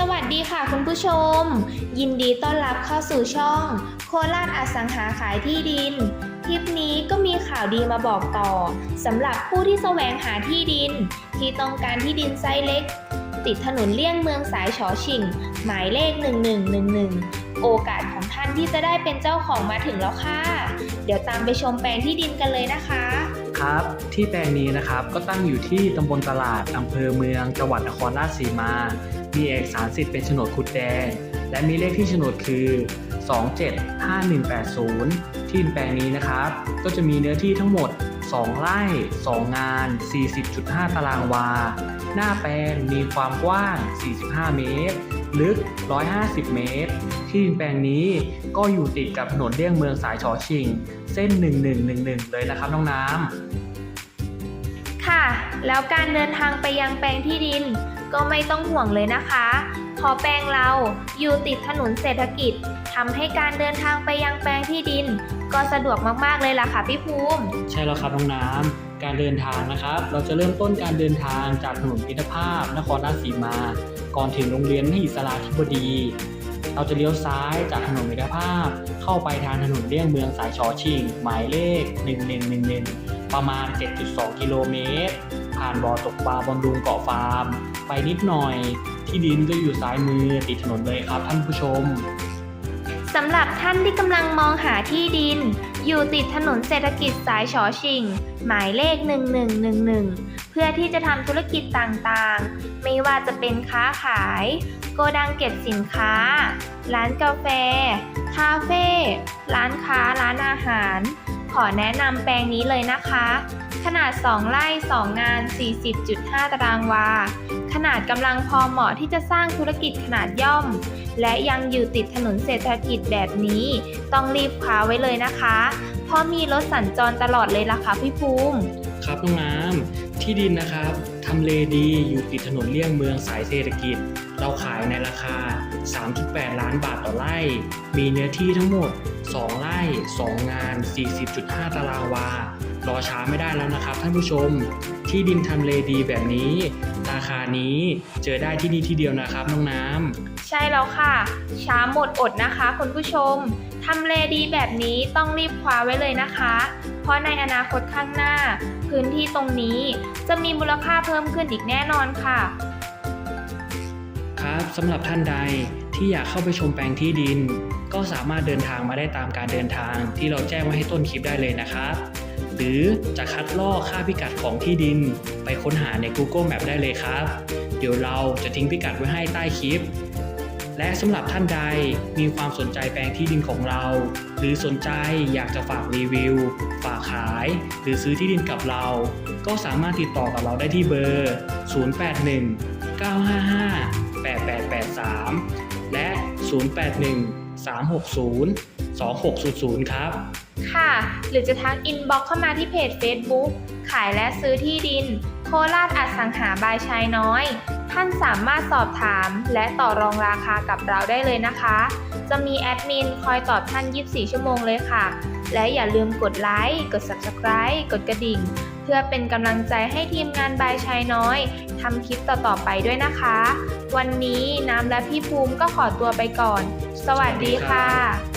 สวัสดีค่ะคุณผู้ชม ยินดีต้อนรับเข้าสู่ช่อง โคราชอสังหาขายที่ดิน คลิปนี้ก็มีข่าวดีมาบอกต่อสำหรับผู้ที่แสวงหาที่ดิน ที่ต้องการที่ดินไซส์เล็ก ติดถนนเลี่ยงเมืองสายฉอชิง หมายเลข 1111 โอกาสของท่านที่จะได้เป็นเจ้าของมาถึงแล้วค่ะ เดี๋ยวตามไปชมแปลงที่ดินกันเลยนะคะ ครับ ที่แปลงนี้นะครับก็ตั้งอยู่ที่ตำบลตลาดอำเภอเมืองจังหวัดนครราชสีมา มีเอกสารสิทธิ์เป็นโฉนดขุดแดง และมีเลขที่โฉนดคือ 275180 ที่ดินแปลงนี้นะครับ ก็จะมีเนื้อที่ทั้งหมด 2 ไร่ 2 งาน 40.5 ตารางวา หน้าแปลงมีความกว้าง 45 เมตร ลึก 150 เมตร ที่ดินแปลงนี้ก็อยู่ติดกับถนนเลี่ยงเมืองสายฉอชิง เส้น 1111 เลยนะครับน้องน้ำ ค่ะ แล้วการเดินทางไปยังแปลงที่ดินก็ไม่ต้องห่วงเลยนะคะเพอแปลงเราอยู่ติดถนนเศรษฐกิจทำให้การเดินทางไปยังแปลงที่ดิน ก็สะดวกมากๆเลยล่ะค่ะพี่ภูมิ ใช่แล้วครับน้องน้ำ การเดินทางนะครับ เราจะเริ่มต้นการเดินทางจากถนนพิทภาพ นครราชสีมา ก่อนถึงโรงเรียนมหิศราธิบดี เราจะเลี้ยวซ้ายจากถนนมิตรภาพ เข้าไปทางถนนเลี่ยงเมืองสายชอชิง หมายเลข 1111 ประมาณ 7.2 กิโลเมตร ผ่านบ่อตกปลาบำรุงเกาะฟาร์ม ไปนิดหน่อย ที่ดินก็อยู่ซ้ายมือติดถนนเลยครับท่านผู้ชมสำหรับท่านที่กำลังมองหาที่ดิน อยู่ติดถนนเศรษฐกิจสายฉอชิง หมายเลข 1111 เพื่อที่จะทำธุรกิจต่างๆ ไม่ว่าจะเป็นค้าขาย โกดังเก็บสินค้า ร้านกาแฟ คาเฟ่ ร้านค้า ร้านอาหาร อแนะนำแปลงนี้เลยนะคะ ขนาด 2 ไร่ 2 งาน 40.5 ตารางวา ขนาดกำลังพอเหมาะที่จะสร้างธุรกิจขนาดย่อม และยังอยู่ติดถนนเศรษฐกิจแบบนี้ ต้องรีบคว้าไว้เลยนะคะ เพราะมีรถสัญจรตลอดเลยล่ะค่ะพี่ภูมิ ครับน้องน้ำที่ดินนะครับ ทำเลดีอยู่ติดถนนเลี่ยงเมืองสายเศรษฐกิจ เราขายในราคา 3.8 ล้านบาทต่อไร่ มีเนื้อที่ทั้งหมด 2 ไร่ 2 งาน 40.5 ตารางวา รอช้าไม่ได้แล้วนะครับท่านผู้ชม ที่ดินทำเลดีแบบนี้ ราคานี้เจอได้ที่นี่ที่เดียวนะครับน้องน้ำใช่แล้วค่ะ ช้าหมดอดนะคะคุณผู้ชม ทำเลดีแบบนี้ต้องรีบคว้าไว้เลยนะคะ เพราะในอนาคตข้างหน้า พื้นที่ตรงนี้จะมีมูลค่าเพิ่มขึ้นอีกแน่นอนค่ะครับสำหรับท่านใดที่อยากเข้าไปชมแปลงที่ดิน ก็สามารถเดินทางมาได้ตามการเดินทางที่เราแจ้งไว้ให้ต้นคลิปได้เลยนะครับ หรือจะคัดลอกค่าพิกัดของที่ดิน ไปค้นหาใน Google Map ได้เลยครับ เดี๋ยวเราจะทิ้งพิกัดไว้ให้ใต้คลิป และสำหรับท่านใดมีความสนใจแปลงที่ดินของเรา หรือสนใจอยากจะฝากรีวิว ฝากขาย หรือซื้อที่ดินกับเรา ก็สามารถติดต่อกับเราได้ที่เบอร์ 081 955 8883 และ 081 360 2600 ครับ ค่ะ หรือจะทักอินบ็อกเข้ามาที่เพจ Facebook ขายและซื้อที่ดิน โคราชอสังหาบายชายน้อย ท่านสามารถสอบถามและต่อรองราคากับเราได้เลยนะคะ จะมีแอดมินคอยตอบท่าน 24 ชั่วโมงเลยค่ะ และอย่าลืมกดไลค์ กด Subscribe กดกระดิ่ง เพื่อเป็นกำลังใจให้ทีมงานบายชายน้อยทำคลิปต่อๆไปด้วยนะคะ วันนี้น้ำและพี่ภูมิก็ขอตัวไปก่อน สวัสดีค่ะ